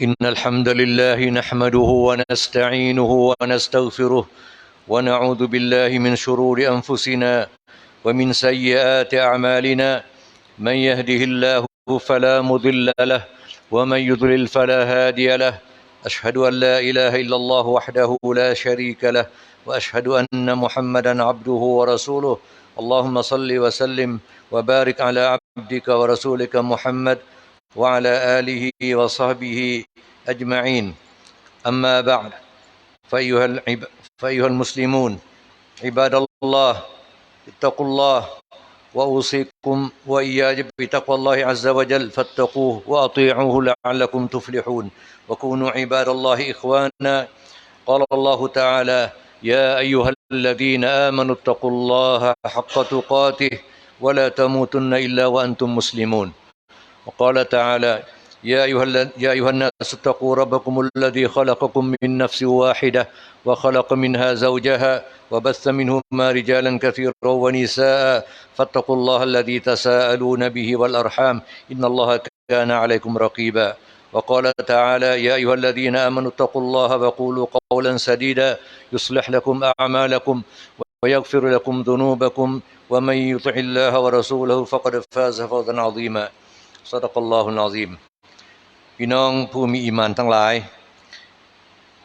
إن الحمد لله نحمده ونستعينه ونستغفره ونعوذ بالله من شرور أنفسنا ومن سيئات أعمالنا. من يهده الله فلا مضل له ومن يضلل فلا هادي له. أشهد أن لا إله إلا الله وحده لا شريك له وأشهد أن محمدا عبده ورسوله. اللهم صل وسلم وبارك على عبدك ورسولك محمد وعلى آله وصحبه أجمعين. أما بعد فأيها, العب... فأيها المسلمون عباد الله اتقوا الله وأوصيكم وإياي بتقوى الله عز وجل فاتقوه وأطيعوه لعلكم تفلحون. وكونوا عباد الله إخوانا. قال الله تعالى يا أيها الذين آمنوا اتقوا الله حق تقاته ولا تموتن إلا وأنتم مسلمون. وقال تعالى يا أيها, يا أيها الناس اتقوا ربكم الذي خلقكم من نفس واحدة وخلق منها زوجها وبث منهما رجالا كثيرا ونساء فاتقوا الله الذي تساءلون به والأرحام إن الله كان عليكم رقيبا. وقال تعالى يا أيها الذين آمنوا اتقوا الله وقولوا قولا سديدا يصلح لكم أعمالكم ويغفر لكم ذنوبكم ومن يطع الله ورسوله فقد فاز فوزا عظيما. สดกลลอฮุนอซิมพี่น้องผู้มีอิมานทั้งหลาย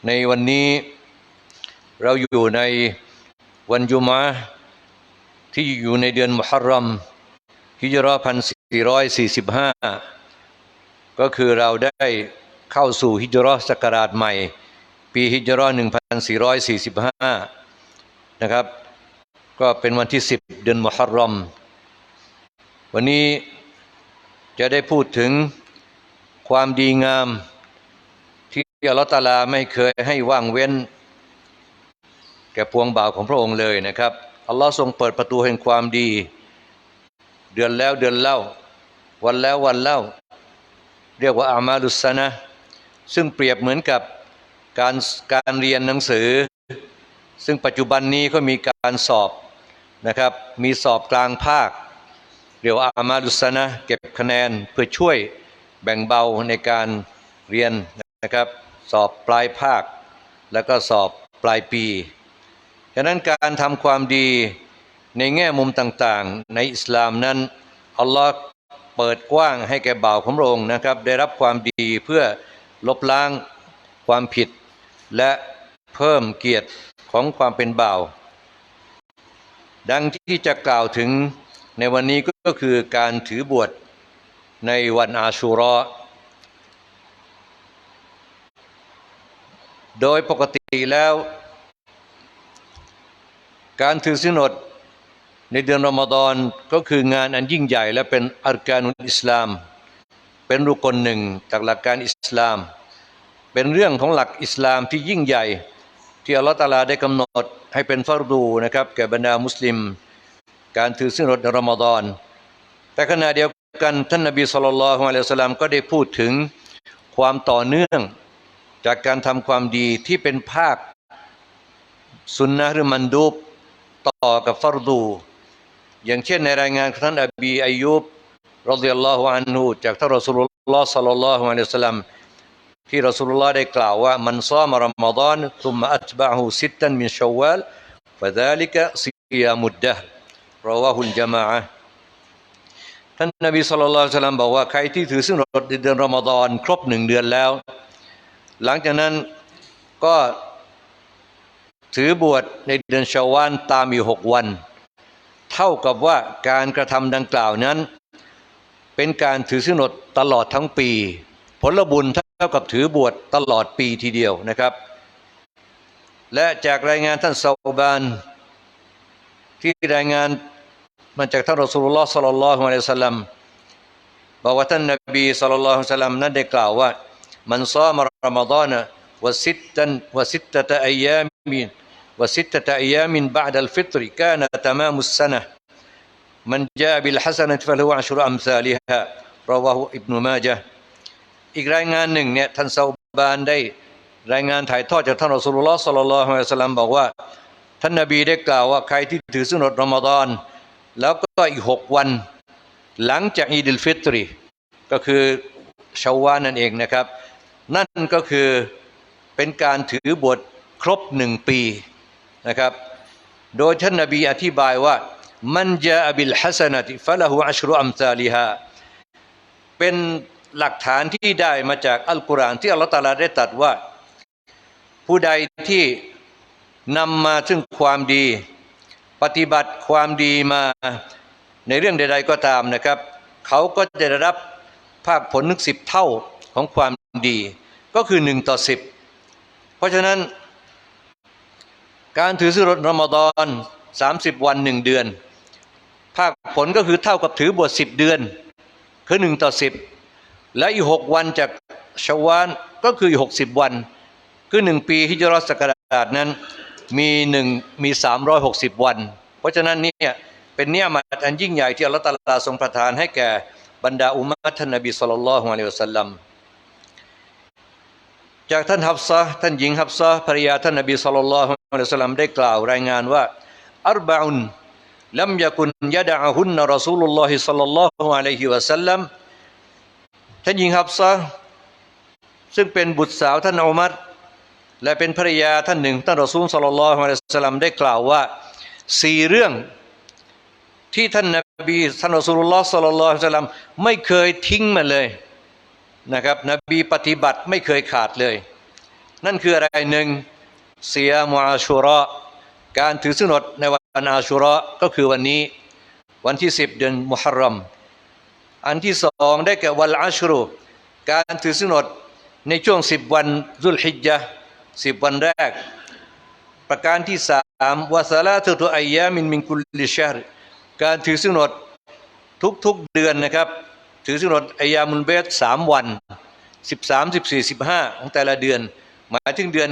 ในวันนี้เราอยู่ในวันยุมาที่อยู่ในเดือนมุฮัรรัมฮิจรัพันสี่ร้อยสี่สิบห้าก็คือเราได้เข้าสู่ฮิจรัสกราชใหม่ ปีฮิจรัหนึ่งพันสี่ร้อยสี่สิบห้านะครับ ก็เป็นวันที่สิบเดือนมุฮัรรัมวันนี้ จะได้พูดถึงความดีงาม ที่อัลลอฮฺตาลาไม่เคยให้ว่างเว้น แก่พวงบ่าวของพระองค์เลยนะครับอัลลอฮ์ทรงเปิดประตูแห่งความดี เดือนแล้วเดือนเล่า วันแล้ววันเล่า เรียกว่าอามาลุสนะซึ่งเปรียบเหมือนกับการการเรียนหนังสือ ซึ่งปัจจุบันนี้ก็มีการสอบนะครับ มีสอบกลางภาค เรียกว่าอามาลุสนะเก็บคะแนนเพื่อช่วยแบ่งเบาในการเรียนนะครับ สอบปลายภาค แล้วก็สอบปลายปีฉะนั้นการทำความดีในแง่มุมต่างๆ ในอิสลามนั้นอัลลอฮ์เปิดกว้างให้แก่บ่าวของพระองค์นะครับ ได้รับความดีเพื่อลบล้างความผิด และเพิ่มเกียรติของความเป็นบ่าว ดังที่จะกล่าวถึง ในวันนี้ก็คือการถือบวชในวันอาชูรอโดยปกติแล้ว การถือสินอดในเดือนรอมฎอนก็คืองานอันยิ่งใหญ่และเป็นอัลการุนอิสลาม เป็นรุกลหนึ่งจากหลักการอิสลาม เป็นเรื่องของหลักอิสลามที่ยิ่งใหญ่ ที่อัลลอฮฺตาลาได้กำหนดให้เป็นฟารดูนะครับแก่บรรดามุสลิม การถือสินอดในรอมฎอน แต่ขณะเดียวกันท่านนบีสุลต่านละฮ์อะลัยฮิสลามก็ได้พูดถึงความต่อเนื่องจากการทำความดีที่เป็นภาคสุนนะหรือมันดูบต่อกับฟารดู อย่างเช่นในรายงานของท่านอบีอายุบรดิยัลลอฮุอันฮูจากท่านรอสูลุลลอฮ์สัลลัลลอฮุอะลัยฮิสลามที่รอสูลุลลอฮ์ได้กล่าวว่ามันซามรอมฎอนทุมอัตบะฮูสิตันมินชาวล รอว่าหุ่นจะมาท่านนบีสุลต่านลบอกว่าใครที่ถือซึ่งรดในเดือนรอมฎอนครบหนึ่งเดือนแล้ว หลังจากนั้นก็ถือบวชในเดือนชาวานตามอยู่หกวัน เท่ากับว่าการกระทำดังกล่าวนั้น เป็นการถือซึ่งรดตลอดทั้งปี ผลบุญเท่ากับถือบวชตลอดปีทีเดียวนะครับ และจากรายงานท่านซาบานที่รายงาน มันจากท่านรอสูลุลลอฮ์สัลลัลลอฮุอะลัยฮิสัลลัมบอกว่าท่านนบีสัลลัลลอฮุอะลัยสัลลัมนั้นได้กล่าวว่ามันซามรอมฎอนวะสิตตันวะสิตตะตะอียามินวะสิตตะตะอียามินบาดัลฟิตริกานะตะมามุสซนะมันจาบิลฮัสนะฟะลูอัชรุอัมซาลิฮะรอวะฮุอิบนุมาจาอีกรายงานหนึ่งเนี่ยท่านซาบานได้รายงานถ่ายทอดจากท่านอัสุลลอฮ์สัลลัลลอฮุอะลัยฮิสัลลัมบอกว่า ท่านนบีได้กล่าวว่าใครที่ถือสุนทรรอมฎอน แล้วก็อีกหกวัน หลังจากอีดิลฟิตรีก็คือชาววานั่นเองนะครับ นั่นก็คือเป็นการถือบทครบหนึ่งปีนะครับ โดยท่านนบีอธิบายว่ามันจาบิลฮัสนติฟะละหูอัชรุอัมซาลิฮาเป็นหลักฐานที่ได้มาจากอัลกุรอานที่อัลลอฮฺตาลาได้ตรัสว่า ผู้ใดที่นำมาซึ่งความดี ปฏิบัติความดีมาในเรื่องใด ๆก็ตามนะครับ เขาก็จะได้รับภาคผลนึกสิบเท่าของความดีก็คือหนึ่งต่อสิบเพราะฉะนั้น การถือสิรรมฎอน 30 วันหนึ่งเดือน ภาคผลก็คือเท่ากับถือบวช10 เดือน คือหนึ่งต่อสิบและอีกหกวันจากชาวานก็คืออีกหกสิบวัน คือหนึ่งปีฮิจรัสกราชนั้น มีหนึ่งมีสามร้อยหกสิบวัน เพราะฉะนั้นเนี่ยเป็นเนี่ยมาอันยิ่งใหญ่ที่อัลลอฮฺตะอาลาทรงประทานให้แก่บรรดาอุมมะท่านนบีสุลต่านละฮ์อะลัยฮิวะสัลลัมจากท่านฮับซะท่านหญิงฮับซะภรรยาท่านนบีสุลต่านละฮ์อะลัยฮิวะสัลลัมได้กล่าวรายงานว่าอัรบะอุนลัมยะกุนยะดะฮุนนะรอซูลุลลอฮิสัลลัลลอฮุอะลัยฮิวะสัลลัมท่านหญิงฮับซะซึ่งเป็นบุตรสาวท่านอุมัร และเป็นภรรยาท่านหนึ่งท่านรอซูลสลลลอฮุอะลัยสลลัมได้กล่าวว่าสี่เรื่องที่ท่านนบีท่านรอซูลุลลอฮ์สลลลอฮุอะลัยสลลัมไม่เคยทิ้งมาเลยนะครับนบีปฏิบัติไม่เคยขาดเลย นั่นคืออะไรหนึ่งเสียมูอาชูระการถือสินดในวันอาชูระก็คือวันนี้วันที่สิบเดือนมุฮัรรอมอันที่สองได้แก่วันอัชรุการถือสินดในช่วงสิบวันซุลฮิจญะ สิบวันแรก ประการที่สามวาสลาตุตุอายามินมินกุลิชฮรการถือสินอดทุกๆเดือนนะครับ ถือสินอดอายามุลเบสสามวันสิบสามสิบสี่สิบห้าของแต่ละเดือน หมายถึงเดือน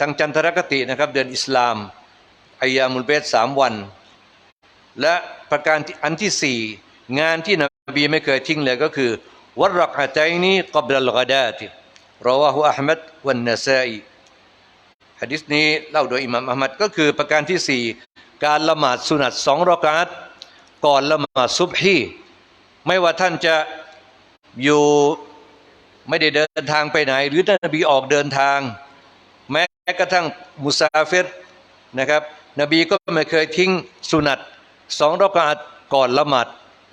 ทางจันทรคตินะครับ เดือนอิสลามอายามุลเบสสามวัน และประการอันที่สี่งานที่นบีไม่เคยทิ้งเลยก็คือวัรรักอะตัยนีกับดัลกดาติ รอวาหุอัลมัดวันนาซาอีฮะดิษนี้เล่าโดยอิหม่ามอัลมัดก็คือประการที่สี่การละหมาดสุนัตสองรอกาตก่อนละหมาดซุบฮีไม่ว่าท่านจะอยู่ไม่ได้เดินทางไปไหน หรือท่านนบีออกเดินทาง แม้กระทั่งมุซาฟิรนะครับ นบีก็ไม่เคยทิ้งสุนัตสองรอกาตก่อนละหมาด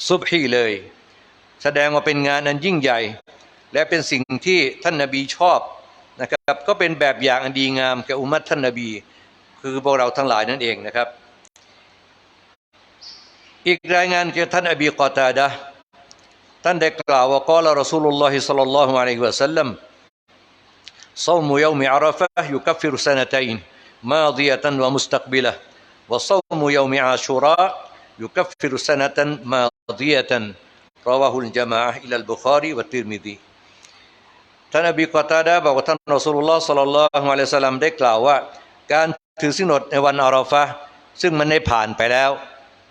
ซุบฮีเลย แสดงว่าเป็นงานอันยิ่งใหญ่ และเป็นสิ่งที่ท่านนบีชอบนะครับ ก็เป็นแบบอย่างอันดีงามแก่อุมมัตท่านนบี คือพวกเราทั้งหลายนั่นเองนะครับ อีกรายงานจากท่านอบีกอตาดะห์ท่านได้กล่าวว่ากล่าวรอสูลุลลอฮิสัลลัลลอฮุอะลัยฮิวะสัลลัม صوم يوم عرفة يكفر سنتين ماضية ومستقبلة وصوم يوم عاشوراء يكفر سنة ماضية رواه الجماعة إلى البخاري والترمذي ท่านอบีกอตาดะห์บอกว่าท่านอสูลุลลอฮ์สัลลัลลอฮุอะลัยฮิสลลัมได้กล่าวว่า การถือสินอดในวันอาราฟะซึ่งมันได้ผ่านไปแล้ว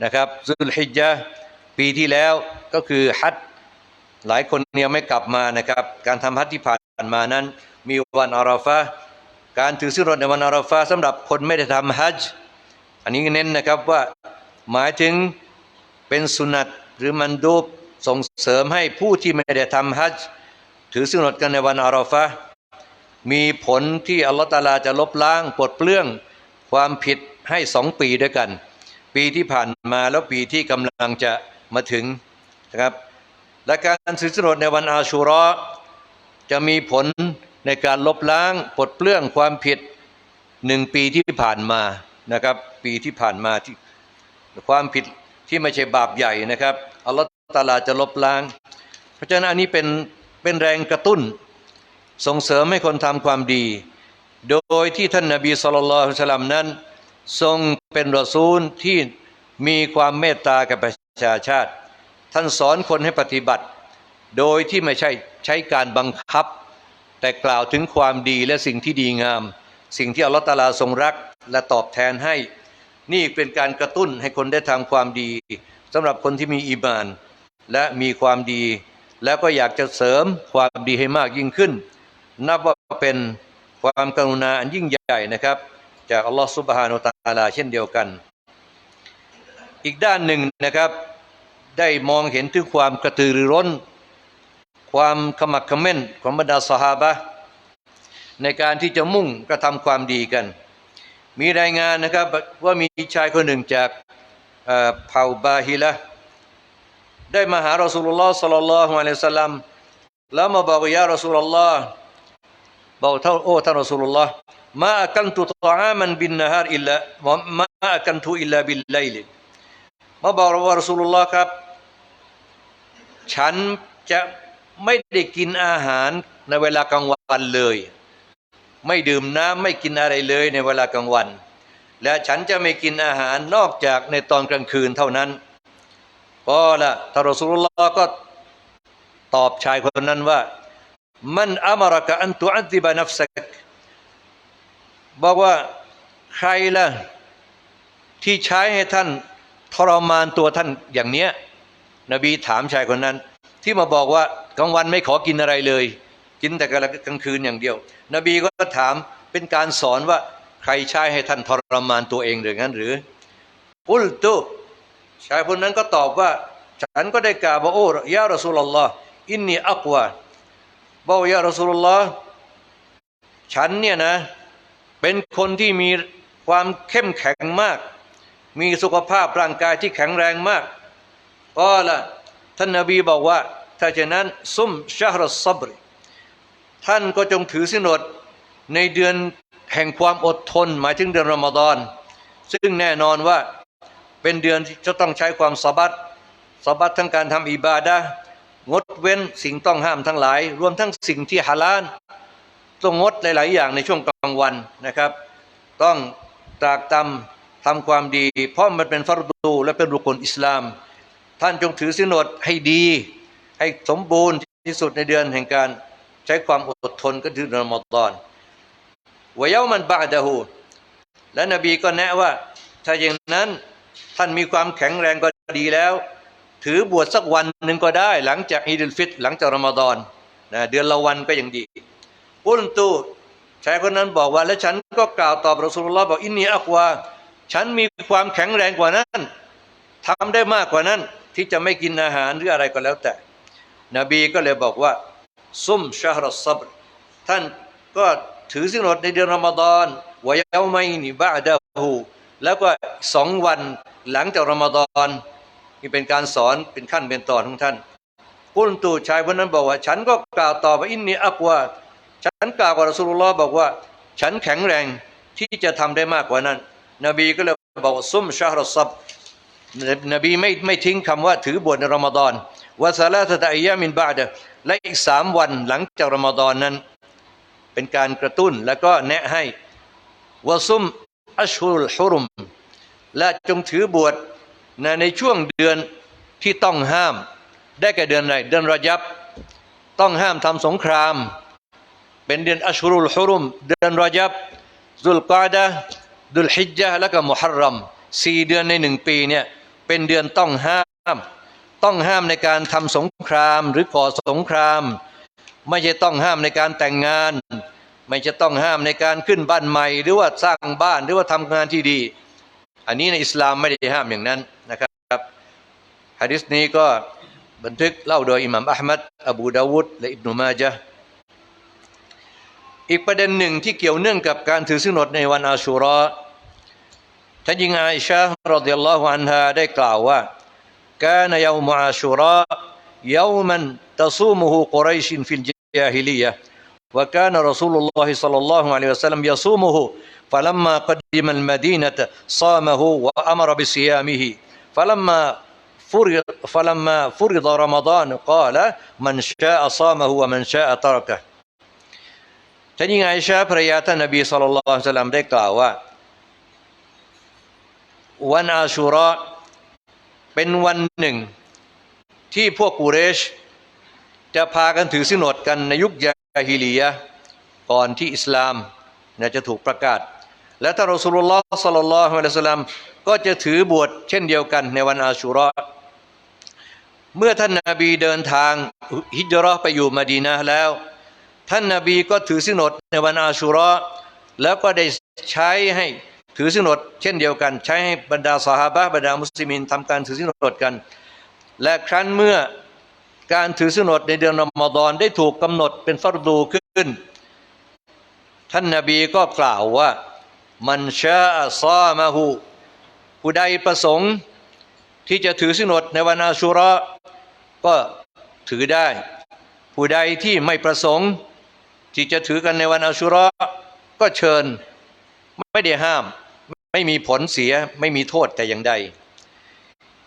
นะครับซุลฮิจญะปีที่แล้วก็คือฮัจญ์หลายคนเนี่ยไม่กลับมานะครับ การทำฮัจญ์ที่ผ่านมานั้น มีวันอาราฟะการถือสินอดในวันอาราฟะห์สำหรับคนไม่ได้ทำฮัจญ์อันนี้เน้นนะครับว่าหมายถึงเป็นสุนัตหรือมันดูบส่งเสริมให้ผู้ที่ไม่ได้ทำฮัจญ์ ถือสินอดกันในวันอาราฟะมีผลที่อัลลอฮฺตาลาจะลบล้างปลดเปลื้องความผิดให้สองปีด้วยกัน ปีที่ผ่านมาแล้วปีที่กำลังจะมาถึงนะครับ และการถือสินอดในวันอาชูราะห์จะมีผลในการลบล้างปลดเปลื้องความผิดหนึ่งปีที่ผ่านมานะครับ ปีที่ผ่านมาที่ความผิดที่ไม่ใช่บาปใหญ่นะครับอัลลอฮฺตาลาจะลบล้าง เพราะฉะนั้นอันนี้เป็น เป็นแรงกระตุ้น ส่งเสริมให้คนทำความดี โดยที่ท่านนบีสุลต่านสลัมนั้น ทรงเป็นรอซูลที่มีความเมตตากับประชาชาติ ท่านสอนคนให้ปฏิบัติ โดยที่ไม่ใช่ใช้การบังคับ แต่กล่าวถึงความดีและสิ่งที่ดีงาม สิ่งที่อัลลอฮฺตาลาทรงรักและตอบแทนให้ นี่เป็นการกระตุ้นให้คนได้ทำความดีสำหรับคนที่มีอีมาน และมีความดี แล้วก็อยากจะเสริมความดีให้มากยิ่งขึ้น นับว่าเป็นความกรุณาอันยิ่งใหญ่นะครับ จากอัลลอฮฺซุบฮานุตาลาเช่นเดียวกัน อีกด้านหนึ่งนะครับ ได้มองเห็นถึงความกระตือรือร้น ความขมักเขม้นของบรรดาสหาบะในการที่จะมุ่งกระทำความดีกัน มีรายงานนะครับว่ามีชายคนหนึ่งจากเผ่าบาฮิละ ได้มาหารอสูลุลลอฮ์สัลลัลลอฮุอะลัยฮิสัลลัมแล้วมาบอกว่ายารอสูลุลลอฮ์บอกท่านโอ้ท่านรอสูลุลลอฮ์มาอักันตุตอามันบินนฮารอิลละมาอักันตุอิลลาบิลไลลมาบอกว่ารอสูลุลลอฮ์ครับ ฉันจะไม่ได้กินอาหารในเวลากลางวันเลย ไม่ดื่มน้ำไม่กินอะไรเลยในเวลากลางวัน และฉันจะไม่กินอาหารนอกจากในตอนกลางคืนเท่านั้น ก็ละทารสูลุลลอฮ์ก็ตอบชายคนนั้นว่า มันอามรกอันตุอัติบะนัฟสักบอกว่าใครล่ะที่ใช้ให้ท่านทรมานตัวท่านอย่างเนี้ย นบีถามชายคนนั้น ที่มาบอกว่ากลางวันไม่ขอกินอะไรเลย กินแต่กลางคืนอย่างเดียว นบีก็ถามเป็นการสอนว่าใครใช้ให้ท่านทรมานตัวเองหรืองั้นหรืออุลตุ ชายคนนั้นก็ตอบว่า ฉันก็ได้กล่าวว่าโอ้ยารอสูลลอฮ์อินนีอักวาบอกยารอสูลลอฮ์ฉันเนี่ยนะ เป็นคนที่มีความเข้มแข็งมาก มีสุขภาพร่างกายที่แข็งแรงมากก็ละท่านนบีบอกว่า ถ้าเช่นนั้นซุมชาฮรสซับรท่านก็จงถือสินอดในเดือนแห่งความอดทนหมายถึงเดือนรอมฎอน ซึ่งแน่นอนว่า เป็นเดือนที่จะต้องใช้ความสบัดสบัดทั้งการทำอิบาดะงดเว้นสิ่งต้องห้ามทั้งหลาย รวมทั้งสิ่งที่ฮาลาลต้องงดหลาย ๆ อย่างในช่วงกลางวันนะครับ ต้องตรากตำทำความดี เพราะมันเป็นฟัรดูและเป็นรุกลอิสลาม ท่านจงถือสินอดให้ดี ให้สมบูรณ์ที่สุดในเดือนแห่งการใช้ความอดทนก็คือรอมฎอนวะเยามันบาดะฮูและนบีก็แนะว่า ถ้าอย่างนั้น ท่านมีความแข็งแรงก็ดีแล้ว ถือบวชสักวันหนึ่งก็ได้ หลังจากอีดุลฟิตหลังจากรอมฎอนนะเดือนละวันก็ยังดีอุลตูชายคนนั้นบอกว่าและฉันก็กล่าวตอบรอสูลุลลอฮ์บอกอินนีอักวาฉันมีความแข็งแรงกว่านั้นทำได้มากกว่านั้นที่จะไม่กินอาหารหรืออะไรก็แล้วแต่ นบีก็เลยบอกว่า ซุมชาฮรซับท่านก็ถือสินอดในเดือนรอมฎอนวะยาไมนิบะดะฮู แล้วก็สองวันหลังจากรอมฎอนนี่เป็นการสอนเป็นขั้นเป็นตอนของท่านกุลตูชายคนนั้นบอกว่า ฉันก็กล่าวต่อว่าอินนีอักวาฉันกล่าวกับรอสุลลอฮ์บอกว่า ฉันแข็งแรงที่จะทำได้มากกว่านั้น นบีก็เลยบอกว่าซุ่มชาฮรซับนบีไม่ไม่ทิ้งคำว่าถือบวชในรอมฎอนวะซาลาตะอียามินบาดะและอีกสามวันหลังจากรอมฎอนนั้น เป็นการกระตุ้นแล้วก็แนะให้วะซุม อัชฮุลฮุรุม และจงถือบวชในในช่วงเดือนที่ต้องห้าม ได้แก่เดือนไหนเดือนรอยับ ต้องห้ามทำสงคราม เป็นเดือนอัชฮุลฮุรุม เดือนรอยับดุลกาดะดุลฮิจญะและก็มุฮัรรัมสี่เดือนในหนึ่งปีเนี่ยเป็นเดือนต้องห้าม ต้องห้ามในการทำสงครามหรือก่อสงคราม ไม่ใช่ต้องห้ามในการแต่งงาน ไม่จะต้องห้ามในการขึ้นบ้านใหม่ หรือว่าสร้างบ้านหรือว่าทำงานที่ดี อันนี้ในอิสลามไม่ได้ห้ามอย่างนั้นนะครับฮะดิษนี้ก็บันทึกเล่าโดยอิหม่ามอัลมัดอบูดาวุดและอิบนุมาจาอีกประเด็นหนึ่งที่เกี่ยวเนื่องกับการถือสินอดในวันอาชุรอท่านยิงอาอิชะรดิยัลลอฮุอันฮาได้กล่าวว่ากานยาวมอาชุรอยาวมันตะซูมุฮุกุไรชินฟิลจาฮิลียะ وكان رسول الله صلى الله عليه وسلم يصومه فلما قدم المدينة صامه وأمر بصيامه فلما فرض فلما فرض رمضان قال من شاء صامه ومن شاء تركه ท่านหญิงอาอิชะห์ภรรยาท่านนบีศ็อลลัลลอฮุอะลัยฮิวะซัลลัมได้กล่าวว่า วันอาชูเราะห์เป็นวันหนึ่ง ที่พวกกุเรช จะพากันถือสินอดกันในยุคยา ฮิลียะก่อนที่อิสลามนะจะถูกประกาศ และท่านรอสูลุลลอฮ์สัลลัลลอฮุอะลัยฮิวะซัลลัมก็จะถือบวชเช่นเดียวกันในวันอาชูเราะห์เมื่อท่านนาบีเดินทางฮิจราะไปอยู่มะดีนะห์แล้ว ท่านนาบีก็ถือสินอดในวันอาชูเราะห์แล้วก็ได้ใช้ให้ถือสินอดเช่นเดียวกัน ใช้ให้บรรดาสหาบะบรรดามุสลิมินทำการถือสินอดกัน และครั้นเมื่อ การถือสินอดในเดือนรอมฎอนได้ถูกกำหนดเป็นฟัรดูขึ้น ท่านนาบีก็กล่าวว่า มันชาซามาหูผู้ใดประสงค์ที่จะถือสินอดในวันอาชุระก็ถือได้ ผู้ใดที่ไม่ประสงค์ ที่จะถือกันในวันอาชุระก็เชิญไม่ได้ห้าม ไม่มีผลเสียไม่มีโทษแต่อย่างใด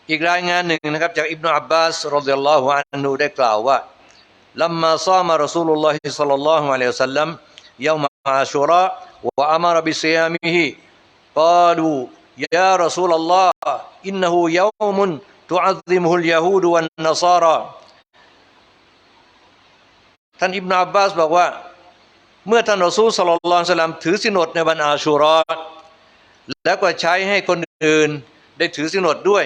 อีกรายงานหนึ่งนะครับจากอิบนาอับบาสรดิยัลลอฮุอันูได้กล่าวว่าลัมมาซามารสูลุลลอฮิสัลลัลลอฮุอะลัยฮิสัลลัมยามอาชุระวะอามารบิซิยามิฮิกาลูยารัสูลลลอฮ์อินนหูยามุนตูอัซิมุลยาฮูดุวันนซาระท่านอิบนาอับบาสบอกว่า เมื่อท่านรอซูลสลลลอฮสลลัมถือสินอดในวันอาชุรอแล้วก็ใช้ให้คนอื่นได้ถือสินอดด้วย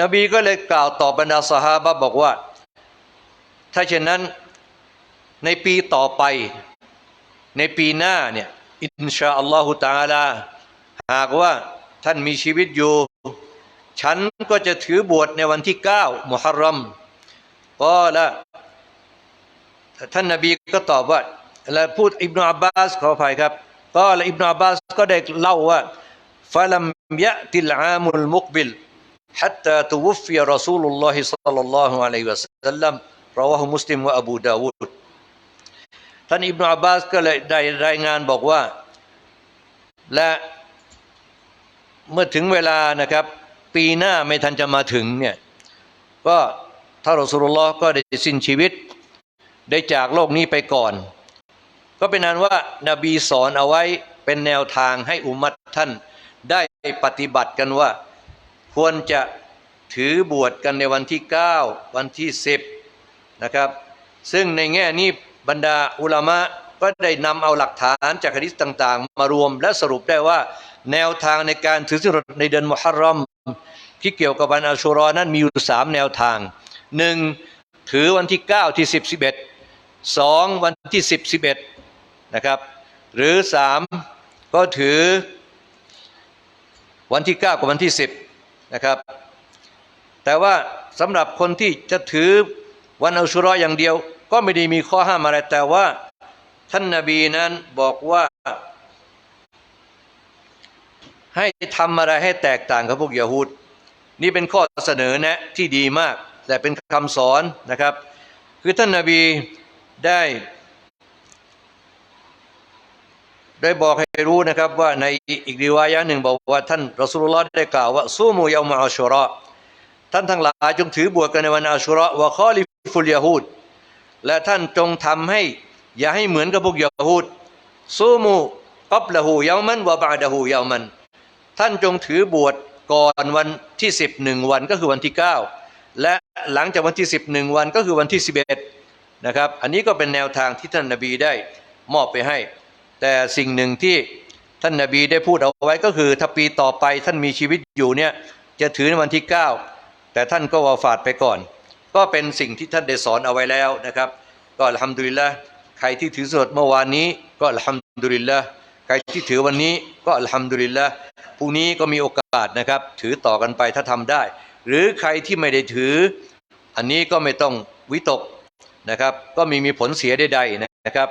นบีก็เลยกล่าวต่อบรรดาสหาบะบอกว่า ถ้าเช่นนั้นในปีต่อไป ในปีหน้าเนี่ยอินชาอัลลอฮุตะอาลา หากว่าท่านมีชีวิตอยู่ ฉันก็จะถือบวชในวันที่เก้ามุฮัรรัมก็ละท่านนบีก็ตอบว่า แล้วพูดอิบนาอับบาสขออภัยครับ ก็ละอิบนาอับบาสก็ได้เล่าว่าฟะลัมยะติลอามุลมุกบิล حتى توفي رسول الله صلى الله عليه وسلم رواه مسلم وأبو داود ท่านอิบนาอับบาสก็เลยได้รายงานบอกว่า และเมื่อถึงเวลานะครับ ปีหน้าไม่ทันจะมาถึงเนี่ยก็ท่านรอสูลุลลอฮ์ก็ได้สิ้นชีวิต ได้จากโลกนี้ไปก่อน ก็เป็นนั้นว่านาบีสอนเอาไว้เป็นแนวทางให้อุมมัตท่านได้ปฏิบัติกันว่า ควรจะถือบวชกันในวันที่ 9 วันที่ 10 นะครับ ซึ่งในแง่นี้บรรดาอุลามะก็ได้นำเอาหลักฐานจากฮะดิษต่างๆ มารวมและสรุปได้ว่าแนวทางในการถือสินอดในเดือนมุฮัรรอมที่เกี่ยวกับวันอัลชูรอนั้นมีอยู่สามแนวทางหนึ่งถือวันที่ 9 ที่ 10 11สองวันที่ 10 11 นะครับ หรือสามก็ถือวันที่ 9 กับวันที่ 10 นะครับ แต่ว่าสำหรับคนที่จะถือวันอัชูรออย่างเดียว ก็ไม่ได้มีข้อห้ามอะไรแต่ว่าท่านนาบีนั้นบอกว่า ให้ทำอะไรให้แตกต่างกับพวกยาฮูดนี่เป็นข้อเสนอแนะที่ดีมาก แต่เป็นคำสอนนะครับ คือท่านนาบีได้ ได้บอกให้รู้นะครับว่าในอีกรีวายะหนึ่งบอกว่าท่านรอสูลุลลอฮ์ได้กล่าวว่าซูมูยามาอัชเระท่านทั้งหลายจงถือบวชกันในวันอาชุระห์วะคอลิฟุลยาฮูดและท่านจงทำให้ อย่าให้เหมือนกับพวกยาฮูดซูมูกับละหูยามันวะบาดะหูยามัน ท่านจงถือบวชก่อนวันที่สิบหนึ่งวันก็คือวันที่เก้าและหลังจากวันที่สิบหนึ่งวันก็คือวันที่สิบเอ็ดนะครับ อันนี้ก็เป็นแนวทางที่ท่านนาบีได้มอบไปให้ แต่สิ่งหนึ่งที่ท่านนาบีได้พูดเอาไว้ก็คือถ้าปีต่อไปท่านมีชีวิตอยู่เนี่ยจะถือในวันที่เก้าแต่ท่านก็วาฟาดไปก่อน ก็เป็นสิ่งที่ท่านได้สอนเอาไว้แล้วนะครับ ก็อัลฮัมดุลิลละใครที่ถือสดเมื่อวานนี้ก็อัลฮัมดุลิลละใครที่ถือวันนี้ก็อัลฮัมดุลิลละพรุ่งนี้ก็มีโอกาสนะครับ ถือต่อกันไปถ้าทำได้ หรือใครที่ไม่ได้ถือ อันนี้ก็ไม่ต้องวิตกนะครับ ก็ไม่มีผลเสียใดๆนะครับ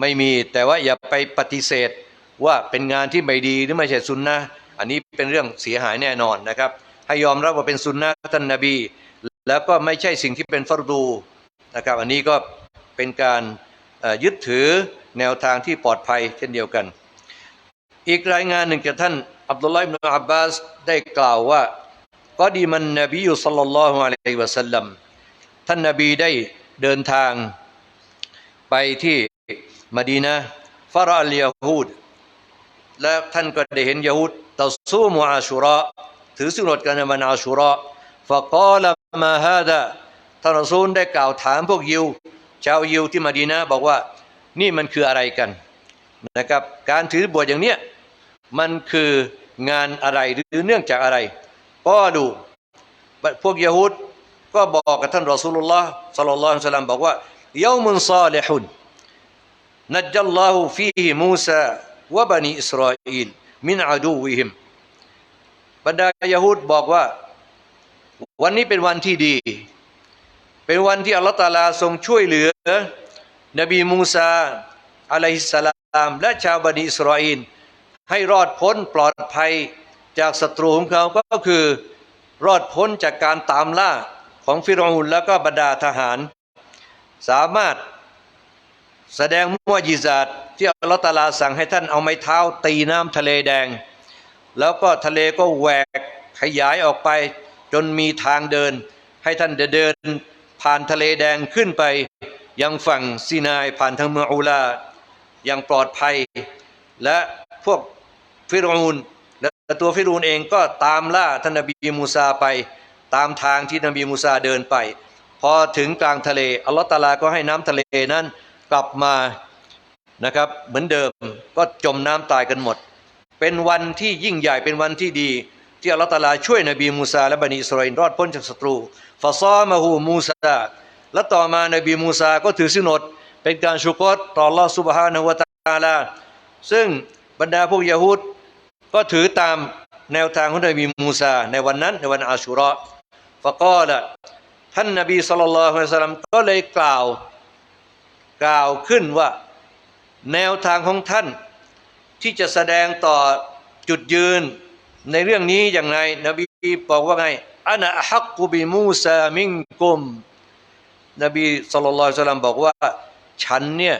ไม่มีแต่ว่าอย่าไปปฏิเสธว่าเป็นงานที่ไม่ดีหรือไม่ใช่สุนนะอันนี้เป็นเรื่องเสียหายแน่นอนนะครับ ให้ยอมรับว่าเป็นสุนนะท่านนบี แล้วก็ไม่ใช่สิ่งที่เป็นฟารดูนะครับ อันนี้ก็เป็นการยึดถือแนวทางที่ปลอดภัยเช่นเดียวกัน อีกรายงานหนึ่งจากท่านอับดุลลาห์อิบนุอับบาสได้กล่าวว่าก็ดีมันนบีอยู่สัลลัลลอฮุอะลัยวะสัลลัมท่านนบีได้เดินทางไปที่ มดีนะฟาราลยาฮูดและท่านก็ได้เห็นยาฮูดตาซูมุอาชุระถือสินอดกันในวันอาชุระฟะกาลมาฮาดะท่านรอซูลได้กล่าวถามพวกยิว ชาวยิวที่มาดีนะบอกว่านี่มันคืออะไรกันนะครับ การถือบวชอย่างเนี้ยมันคืองานอะไรหรือเนื่องจากอะไรก็ดูพวกยะฮูดก็บอกกับท่านรอซูลุลลอฮ์สัลลัลลอฮุอะลัยฮิสลลัมบอกว่าเยามุนซาลิฮุน نجى الله فيه موسى وبني إسرائيل من عدوهم บรรดายะฮูดบอกว่า วันนี้เป็นวันที่ดี เป็นวันที่อัลลอฮฺตาลาทรงช่วยเหลือ นบีมูซาอะลัยฮิสสลาม และชาวบันิอิสราเอลให้รอดพ้นปลอดภัยจากศัตรูของเขาก็คือรอดพ้นจากการตามล่าของฟิรเอานแล้วก็บรรดาทหาร สามารถ แสดงมุวจิซาตที่อัลลอฮฺตาลาสั่งให้ท่านเอาไม้เท้าตีน้ำทะเลแดง แล้วก็ทะเลก็แหวกขยายออกไป จนมีทางเดิน ให้ท่านเดินผ่านทะเลแดงขึ้นไป ยังฝั่งซีนายผ่านทางเมืองอูลาอย่างปลอดภัย และพวกฟิรูนและตัวฟิรูนเองก็ตามล่าท่านนบีมูซาไป ตามทางที่นบีมูซาเดินไป พอถึงกลางทะเลอัลลอฮฺตาลาก็ให้น้ำทะเลนั้น กลับมานะครับเหมือนเดิมก็จมน้ำตายกันหมด เป็นวันที่ยิ่งใหญ่เป็นวันที่ดี ที่อัลลอฮฺตาลาช่วยนบีมูซาและบันิอิสราเอลรอดพ้นจากศัตรูฟาซอมาหูมูซาและต่อมานบีมูซาก็ถือสินอดเป็นการชุกรต่อลอสุบฮานะวะตาลา ซึ่งบรรดาพวกยะฮูดก็ถือตามแนวทางของนบีมูซาในวันนั้นในวันอาชุระฟะกอละท่านนบีสัลลัลลอฮุลัยฮิวะสัลมก็เลยกล่าว กล่าวขึ้นว่าแนวทางของท่าน ที่จะแสดงต่อจุดยืนในเรื่องนี้อย่างไรนบีบอกว่าไงอานะฮักกุบิมูซามิงกุม นบีสุลต่านสลลัมบอกว่า ฉันเนี่ย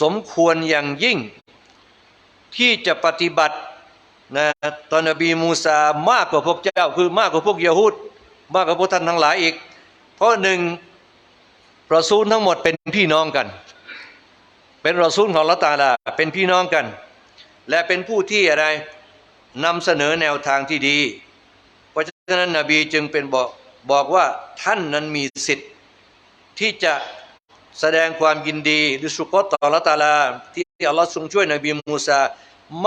สมควรอย่างยิ่ง ที่จะปฏิบัตินะตอนนบีมูซามากกว่าพวกเจ้า คือมากกว่าพวกยะฮูดมากกว่าพวกท่านทั้งหลายอีก เพราะหนึ่ง รอซูลทั้งหมดเป็นพี่น้องกัน เป็นรอซูลของละตาลาเป็นพี่น้องกัน และเป็นผู้ที่อะไรนำเสนอแนวทางที่ดี เพราะฉะนั้นนบีจึงเป็นบอกบอกว่าท่านนั้นมีสิทธิ์ ที่จะแสดงความยินดีหรือสุกตต่อละตาลา ที่อัลลอฮ์ทรงช่วยนบีมูซา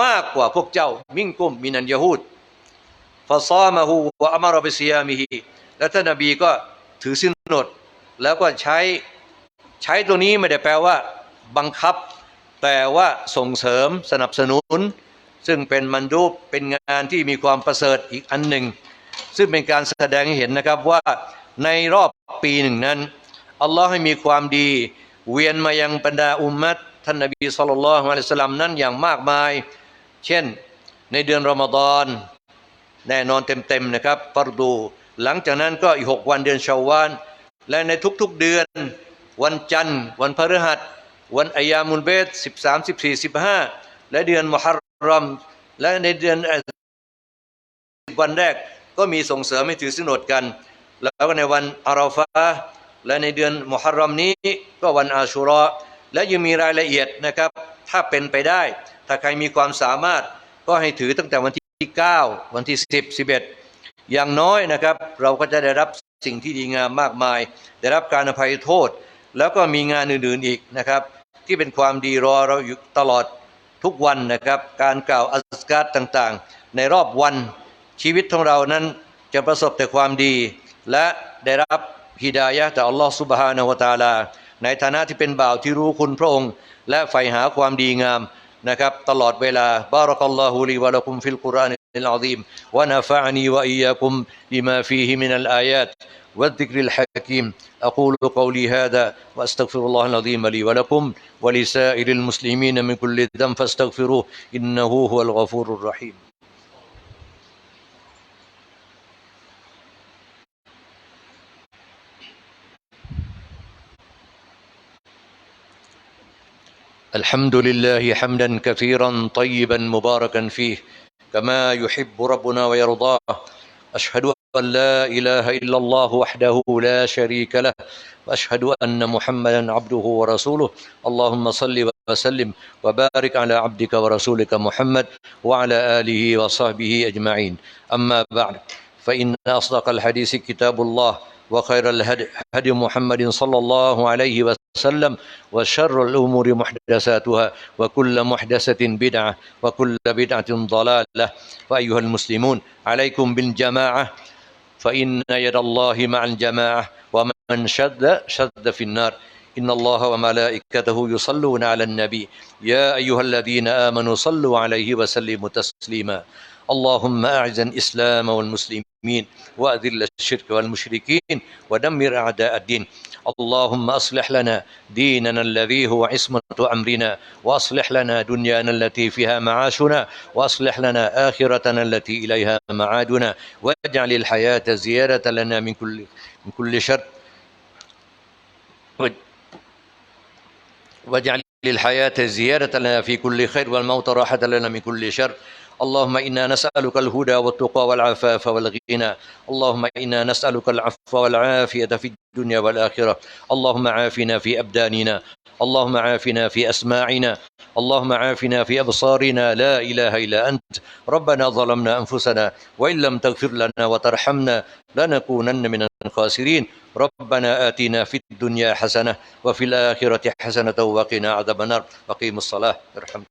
มากกว่าพวกเจ้า มิ่งกุมมินันยะฮูดฟาซามาฮูวะอัมารบิซิยามิฮีและท่านนบีก็ถือสินอด แล้วก็ใช้ใช้ตัวนี้ไม่ได้แปลว่าบังคับ แต่ว่าส่งเสริมสนับสนุน ซึ่งเป็นมันดูเป็นงานที่มีความประเสริฐอีกอันหนึ่ง ซึ่งเป็นการแสดงให้เห็นนะครับว่าในรอบปีหนึ่งนั้นอัลลอฮ์ให้มีความดี เวียนมายังบรรดาอุมมัตท่านนบีสุลต่านละฮ์อะลัยฮิสลามนั้นอย่างมากมาย เช่นในเดือนรอมฎอนแน่นอนเต็มๆนะครับฟารดู หลังจากนั้นก็อีกหกวันเดือนชาวาน และในทุกๆเดือน วันจันทร์ วันพฤหัส วันอายามุลเบตสิบสามสิบสี่สิบห้าและเดือนมุฮัรรอม และในเดือนวันแรกก็มีส่งเสริมให้ถือสินอดกัน แล้วก็ในวันอาราฟาและในเดือนมุฮัรรอมนี้ก็วันอาชูรอและยังมีรายละเอียดนะครับ ถ้าเป็นไปได้ ถ้าใครมีความสามารถก็ให้ถือตั้งแต่วันที่ 9 วันที่ 10 11 อย่างน้อยนะครับ เราก็จะได้รับ สิ่งที่ดีงามมากมาย ได้รับการอภัยโทษ แล้วก็มีงานอื่นๆอีกนะครับ ที่เป็นความดีรอเราอยู่ตลอดทุกวันนะครับ การกล่าวอัสการต่างๆ ในรอบวันชีวิตของเรานั้นจะประสบแต่ความดี และได้รับฮิดายะจากอัลลอฮฺสุบฮานะฮุตาลา ในฐานะที่เป็นบ่าวที่รู้คุณพระองค์ และใฝ่หาความดีงามนะครับ ตลอดเวลาบารักัลลอฮุลีวะลักุมฟิลกุรอาน العظيم. ونفعني وإياكم بما فيه من الآيات والذكر الحكيم. أقول قولي هذا وأستغفر الله العظيم لي ولكم ولسائر المسلمين من كل ذنب فاستغفروه إنه هو الغفور الرحيم. الحمد لله حمدا كثيرا طيبا مباركا فيه. كما يحب ربنا ويرضاه. أشهد أن لا إله إلا الله وحده لا شريك له وأشهد أن محمدا عبده ورسوله. اللهم صل وسلم وبارك على عبدك ورسولك محمد وعلى آله وصحبه أجمعين. أما بعد فإن أصدق الحديث كتاب الله وخير الهدي هدي محمد صلى الله عليه وسلم وشر الأمور محدثاتها وكل محدثة بدعة وكل بدعة ضلالة. فأيها المسلمون عليكم بالجماعة. فإن يد الله مع الجماعة ومن شد شد في النار. إن الله وملائكته يصلون على النبي. يا أيها الذين آمنوا صلوا عليه وسلموا تسليما. اللهم أعز الإسلام والمسلمين وأذل الشرك والمشركين ودمر أعداء الدين. اللهم أصلح لنا ديننا الذي هو عصمة أمرنا وأصلح لنا دنيانا التي فيها معاشنا وأصلح لنا آخرتنا التي إليها معادنا واجعل الحياة زيادة لنا من كل من كل شر. واجعل الحياة زيادة لنا في كل خير والموت راحة لنا من كل شر. اللهم إنا نسألك الهدى والتقى والعفاف والغنى. اللهم إنا نسألك العفو والعافية في الدنيا والآخرة. اللهم عافنا في أبداننا. اللهم عافنا في أسماعنا. اللهم عافنا في أبصارنا. لا إله إلا أنت. ربنا ظلمنا أنفسنا وإن لم تغفر لنا وترحمنا لنكونن من الخاسرين. ربنا آتنا في الدنيا حسنة وفي الآخرة حسنة وقنا عذاب النار. وقيم الصلاة. ارحمكم